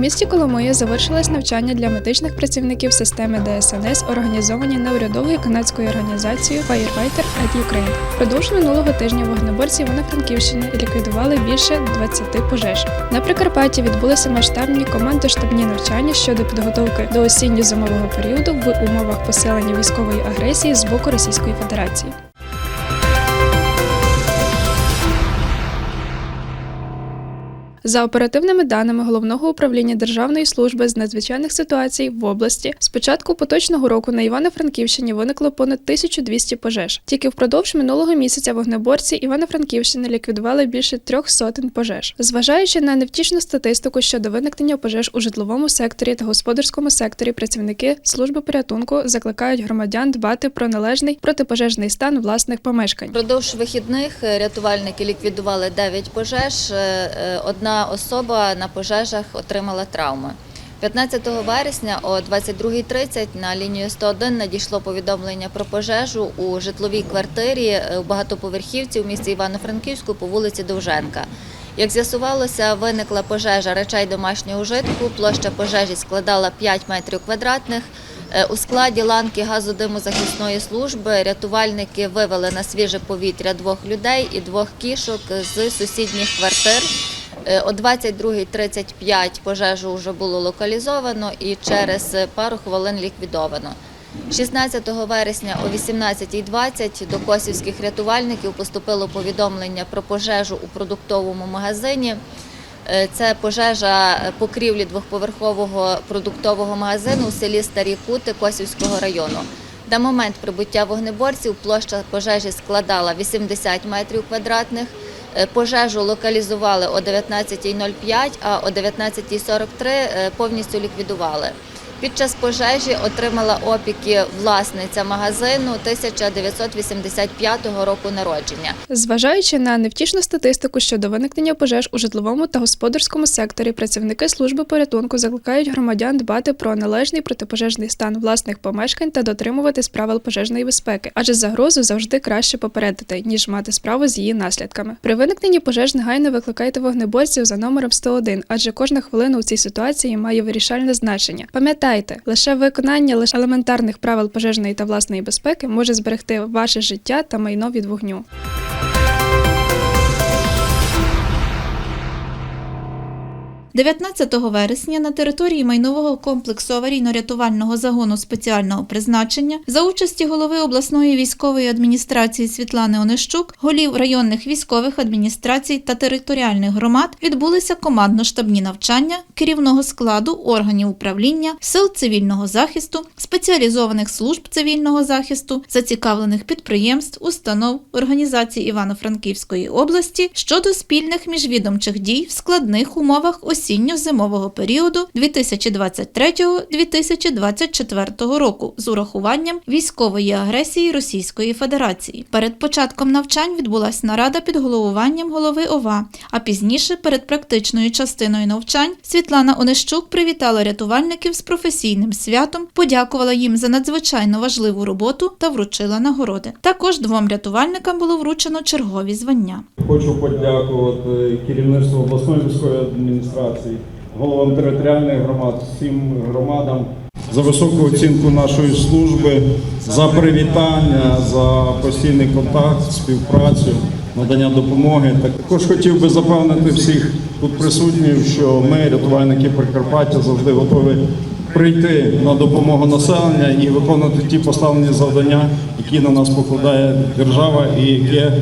місті Коломия завершилось навчання для медичних працівників системи ДСНС, організовані неурядовою канадською організацією Firefighter Aid Ukraine. Продовж минулого тижня вогнеборці Івано-Франківщини ліквідували більше 20 пожеж. На Прикарпатті відбулися масштабні командно-штабні навчання щодо підготовки до осінньо-зимового періоду в умовах посилення військової агресії з боку Російської Федерації. За оперативними даними головного управління Державної служби з надзвичайних ситуацій в області, з початку поточного року на Івано-Франківщині виникло понад 1200 пожеж. Тільки впродовж минулого місяця вогнеборці Івано-Франківщини ліквідували більше трьох сотень пожеж. Зважаючи на невтішну статистику щодо виникнення пожеж у житловому секторі та господарському секторі, працівники служби порятунку закликають громадян дбати про належний протипожежний стан власних помешкань. Впродовж вихідних е, рятувальники ліквідували 9 пожеж. Е, особа на пожежах отримала травми. 15 вересня о 22.30 на лінію 101 надійшло повідомлення про пожежу у житловій квартирі е, у багатоповерхівці у місті Івано-Франківську по вулиці Довженка. Як з'ясувалося, виникла пожежа речей домашнього ужитку. Площа пожежі складала 5 метрів квадратних. Е, У складі ланки газодимозахисної служби рятувальники вивели на свіже повітря двох людей і двох кішок з сусідніх квартир. Е, О 22.35 пожежу вже було локалізовано і через пару хвилин ліквідовано. 16 вересня о 18.20 до косівських рятувальників поступило повідомлення про пожежу у продуктовому магазині. Е, Це пожежа покрівлі двохповерхового продуктового магазину у селі Старі Кути Косівського району. На момент прибуття вогнеборців площа пожежі складала 80 метрів квадратних. Е, Пожежу локалізували о 19.05, а о 19.43 е, повністю ліквідували. Під час пожежі отримала опіки власниця магазину 1985 року народження. Зважаючи на невтішну статистику щодо виникнення пожеж у житловому та господарському секторі, працівники служби порятунку закликають громадян дбати про належний протипожежний стан власних помешкань та дотримуватись правил пожежної безпеки, адже загрозу завжди краще попередити, ніж мати справу з її наслідками. При виникненні пожеж негайно викликайте вогнеборців за номером 101, адже кожна хвилина у цій ситуації має вирішальне значення. Пам'ятайте, лише виконання лише елементарних правил пожежної та власної безпеки може зберегти ваше життя та майно від вогню. – 19 вересня на території майнового комплексу аварійно-рятувального загону спеціального призначення за участі голови обласної військової адміністрації Світлани Онищук, голів районних військових адміністрацій та територіальних громад відбулися командно-штабні навчання керівного складу органів управління, сил цивільного захисту, спеціалізованих служб цивільного захисту, зацікавлених підприємств, установ, організацій Івано-Франківської області щодо спільних міжвідомчих дій в складних умовах осінньо-зимового періоду 2023-2024 року з урахуванням військової агресії Російської Федерації. Перед початком навчань відбулася нарада під головуванням голови ОВА, а пізніше перед практичною частиною навчань Світлана Онищук привітала рятувальників з професійним святом, подякувала їм за надзвичайно важливу роботу та вручила нагороди. Також двом рятувальникам було вручено чергові звання. Хочу подякувати керівництву обласної військової адміністрації, головам територіальних громад, всім громадам за високу оцінку нашої служби, за привітання, за постійний контакт, співпрацю, надання допомоги. Також хотів би запевнити всіх тут присутніх, що ми, рятувальники Прикарпаття, завжди готові прийти на допомогу населення і виконувати ті поставлені завдання, які на нас покладає держава і яке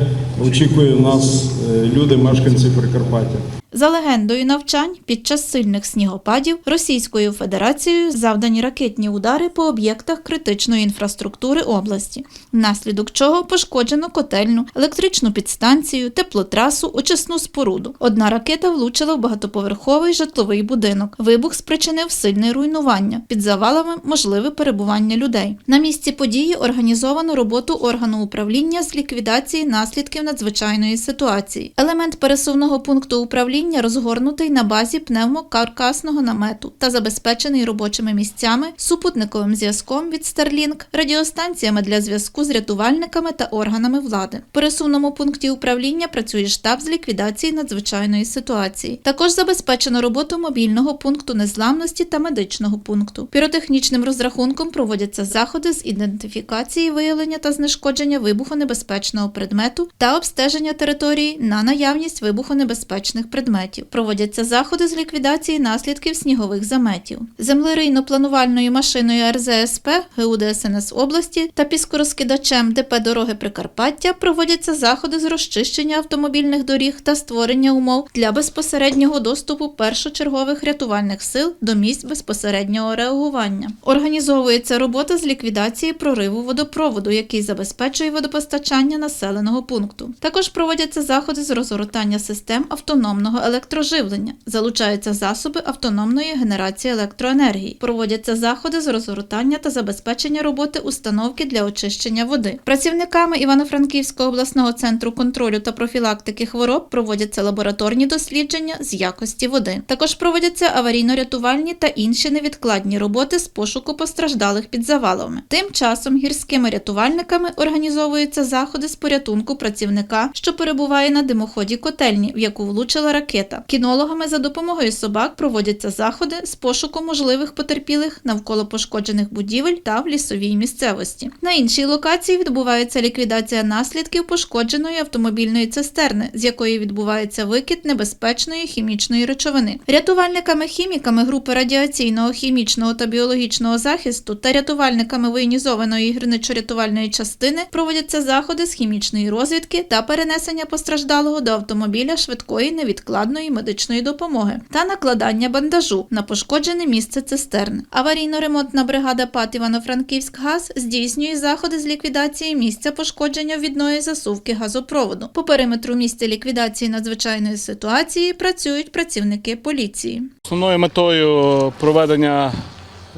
очікує нас е, люди, мешканці Прикарпаття. За легендою навчань, під час сильних снігопадів Російською Федерацією завдані ракетні удари по об'єктах критичної інфраструктури області, внаслідок чого пошкоджено котельну, електричну підстанцію, теплотрасу, очисну споруду. Одна ракета влучила в багатоповерховий житловий будинок. Вибух спричинив сильне руйнування. Під завалами можливе перебування людей. На місці події організовано роботу органу управління з ліквідації наслідків надзвичайної ситуації. Елемент пересувного пункту управління розгорнутий на базі пневмокаркасного намету та забезпечений робочими місцями, супутниковим зв'язком від Starlink, радіостанціями для зв'язку з рятувальниками та органами влади. В пересувному пункті управління працює штаб з ліквідації надзвичайної ситуації. Також забезпечено роботу мобільного пункту незламності та медичного пункту. Піротехнічним розрахунком проводяться заходи з ідентифікації, виявлення та знешкодження вибухонебезпечного предмету та обстеження території на наявність вибухонебезпечних предметів. Проводяться заходи з ліквідації наслідків снігових заметів. Землерийно-планувальною машиною РЗСП ГУ ДСНС області та піскорозкидачем ДП Дороги Прикарпаття проводяться заходи з розчищення автомобільних доріг та створення умов для безпосереднього доступу першочергових рятувальних сил до місць безпосереднього реагування. Організовується робота з ліквідації прориву водопроводу, який забезпечує водопостачання населеного пункту. Також проводяться заходи з розгортання систем автономного електроживлення, залучаються засоби автономної генерації електроенергії, проводяться заходи з розгортання та забезпечення роботи установки для очищення води. Працівниками Івано-Франківського обласного центру контролю та профілактики хвороб проводяться лабораторні дослідження з якості води. Також проводяться аварійно-рятувальні та інші невідкладні роботи з пошуку постраждалих під завалами. Тим часом гірськими рятувальниками організовуються заходи з порятунку працівника, що перебуває на димоході котельні, в яку влучила ракета. Кінологами за допомогою собак проводяться заходи з пошуку можливих потерпілих навколо пошкоджених будівель та в лісовій місцевості. На іншій локації відбувається ліквідація наслідків пошкодженої автомобільної цистерни, з якої відбувається викид небезпечної хімічної речовини. Рятувальниками-хіміками групи радіаційного, хімічного та біологічного захисту та рятувальниками воєнізованої гірничо-рятувальної частини проводяться заходи з хімічної розвідки та перенесення постраждалого до автомобіля швидкої невідкладної медичної допомоги та накладання бандажу на пошкоджене місце цистерни. Аварійно-ремонтна бригада ПАТ Івано-Франківськ ГАЗ здійснює заходи з ліквідації місця пошкодження відної засувки газопроводу. По периметру місця ліквідації надзвичайної ситуації працюють працівники поліції. Основною метою проведення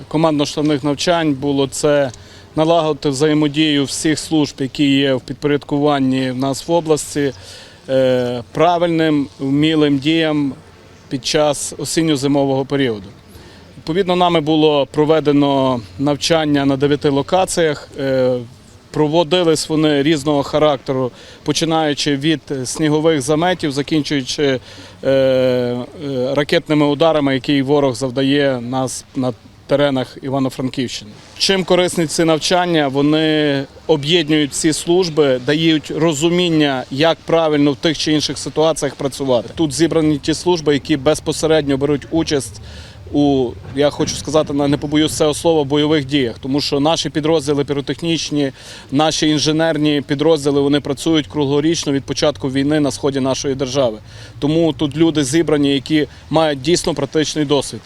командно-штабних навчань було це налагодити взаємодію всіх служб, які є в підпорядкуванні в нас в області, е, правильним, вмілим діям під час осінньо-зимового періоду. Відповідно, нами було проведено навчання на дев'яти локаціях. Е, Проводились вони різного характеру, починаючи від снігових заметів, закінчуючи е, ракетними ударами, які ворог завдає нас на теренах Івано-Франківщини. Чим корисні ці навчання? Вони об'єднують всі служби, дають розуміння, як правильно в тих чи інших ситуаціях працювати. Тут зібрані ті служби, які безпосередньо беруть участь у я хочу сказати, на- не побоюсь цього слова, бойових діях, тому що наші підрозділи піротехнічні, наші інженерні підрозділи вони працюють круглорічно від початку війни на сході нашої держави. Тому тут люди зібрані, які мають дійсно практичний досвід.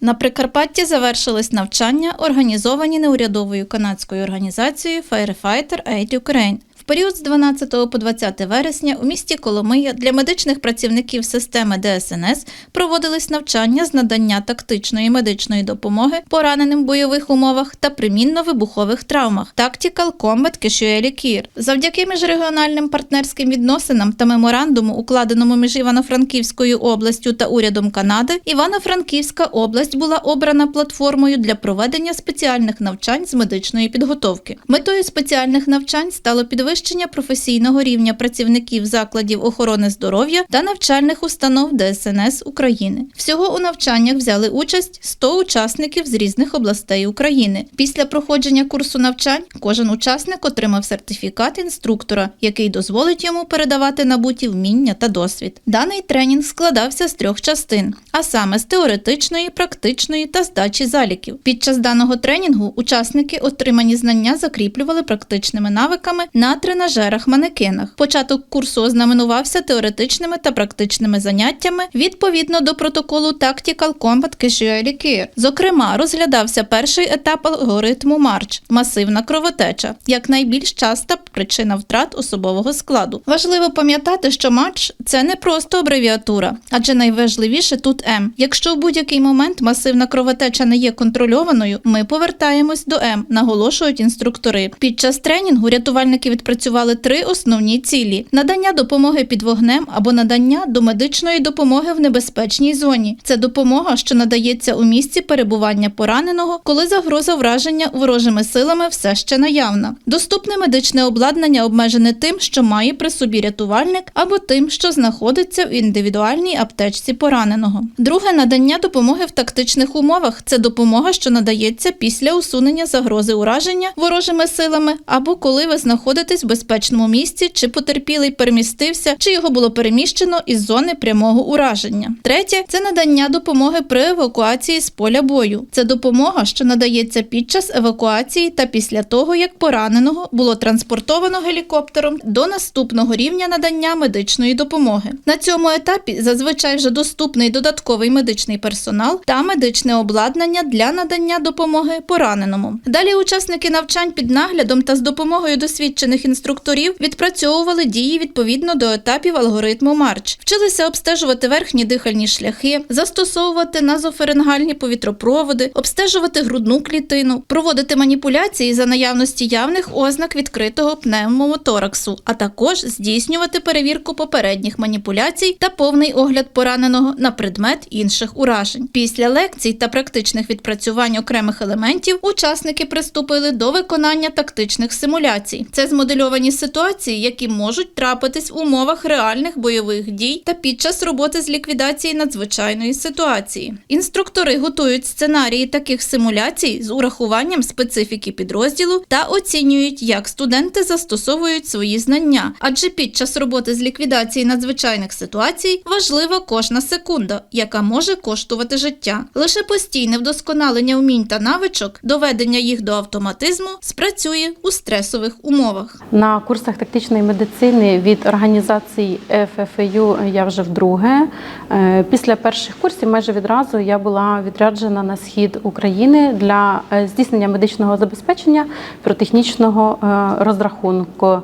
На Прикарпатті завершились навчання, організовані неурядовою канадською організацією Firefighter Aid Ukraine. Період з 12 по 20 вересня у місті Коломия для медичних працівників системи ДСНС проводились навчання з надання тактичної медичної допомоги пораненим в бойових умовах та примінно-вибухових травмах Tactical Combat Casualty Care. Завдяки міжрегіональним партнерським відносинам та меморандуму, укладеному між Івано-Франківською областю та урядом Канади, Івано-Франківська область була обрана платформою для проведення спеціальних навчань з медичної підготовки. Метою спеціальних навчань стало підвищення професійного рівня працівників закладів охорони здоров'я та навчальних установ ДСНС України. Всього у навчаннях взяли участь 100 учасників з різних областей України. Після проходження курсу навчань кожен учасник отримав сертифікат інструктора, який дозволить йому передавати набуті вміння та досвід. Даний тренінг складався з трьох частин, а саме з теоретичної, практичної та здачі заліків. Під час даного тренінгу учасники отримані знання закріплювали практичними навиками на тренажерах-манекенах. Початок курсу ознаменувався теоретичними та практичними заняттями відповідно до протоколу Tactical Combat Casualty Care. Зокрема, розглядався перший етап алгоритму Марч масивна кровотеча, як найбільш часта причина втрат особового складу. Важливо пам'ятати, що Марч це не просто абревіатура, адже найважливіше тут М. Якщо в будь-який момент масивна кровотеча не є контрольованою, ми повертаємось до М, наголошують інструктори. Під час тренінгу рятувальники відпрацювали три основні цілі: надання допомоги під вогнем або надання до медичної допомоги в небезпечній зоні. Це допомога, що надається у місці перебування пораненого, коли загроза враження ворожими силами все ще наявна. Доступне медичне обладнання обмежене тим, що має при собі рятувальник, або тим, що знаходиться в індивідуальній аптечці пораненого. Друге надання допомоги в тактичних умовах це допомога, що надається після усунення загрози ураження ворожими силами, або коли ви знаходитесь в безпечному місці, чи потерпілий перемістився, чи його було переміщено із зони прямого ураження. Третє це надання допомоги при евакуації з поля бою. Це допомога, що надається під час евакуації та після того, як пораненого було транспортовано гелікоптером до наступного рівня надання медичної допомоги. На цьому етапі зазвичай вже доступний додатковий медичний персонал та медичне обладнання для надання допомоги пораненому. Далі учасники навчань під наглядом та з допомогою досвідчених інструкторів відпрацьовували дії відповідно до етапів алгоритму Марч, вчилися обстежувати верхні дихальні шляхи, застосовувати назофарингальні повітропроводи, обстежувати грудну клітину, проводити маніпуляції за наявності явних ознак відкритого пневмотораксу, а також здійснювати перевірку попередніх маніпуляцій та повний огляд пораненого на предмет інших уражень. Після лекцій та практичних відпрацювань окремих елементів учасники приступили до виконання тактичних симуляцій. Це змодельовані ситуації, які можуть трапитись в умовах реальних бойових дій та під час роботи з ліквідації надзвичайної ситуації. Інструктори готують сценарії таких симуляцій з урахуванням специфіки підрозділу та оцінюють, як студенти застосовують свої знання. Адже під час роботи з ліквідації надзвичайних ситуацій важлива кожна секунда, яка може коштувати життя. Лише постійне вдосконалення вмінь та навичок, доведення їх до автоматизму спрацює у стресових умовах. На курсах тактичної медицини від організації ФФЮ я вже вдруге. Е, Після перших курсів майже відразу я була відряджена на схід України для е, здійснення медичного забезпечення піротехнічного е, розрахунку.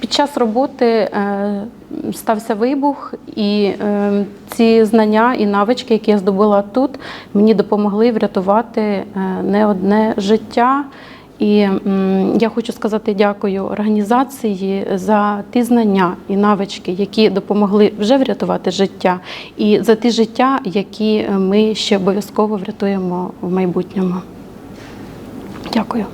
Під час роботи стався вибух, і ці знання і навички, які я здобула тут, мені допомогли врятувати не одне життя. І я хочу сказати дякую організації за ті знання і навички, які допомогли вже врятувати життя, і за ті життя, які ми ще обов'язково врятуємо в майбутньому. Дякую.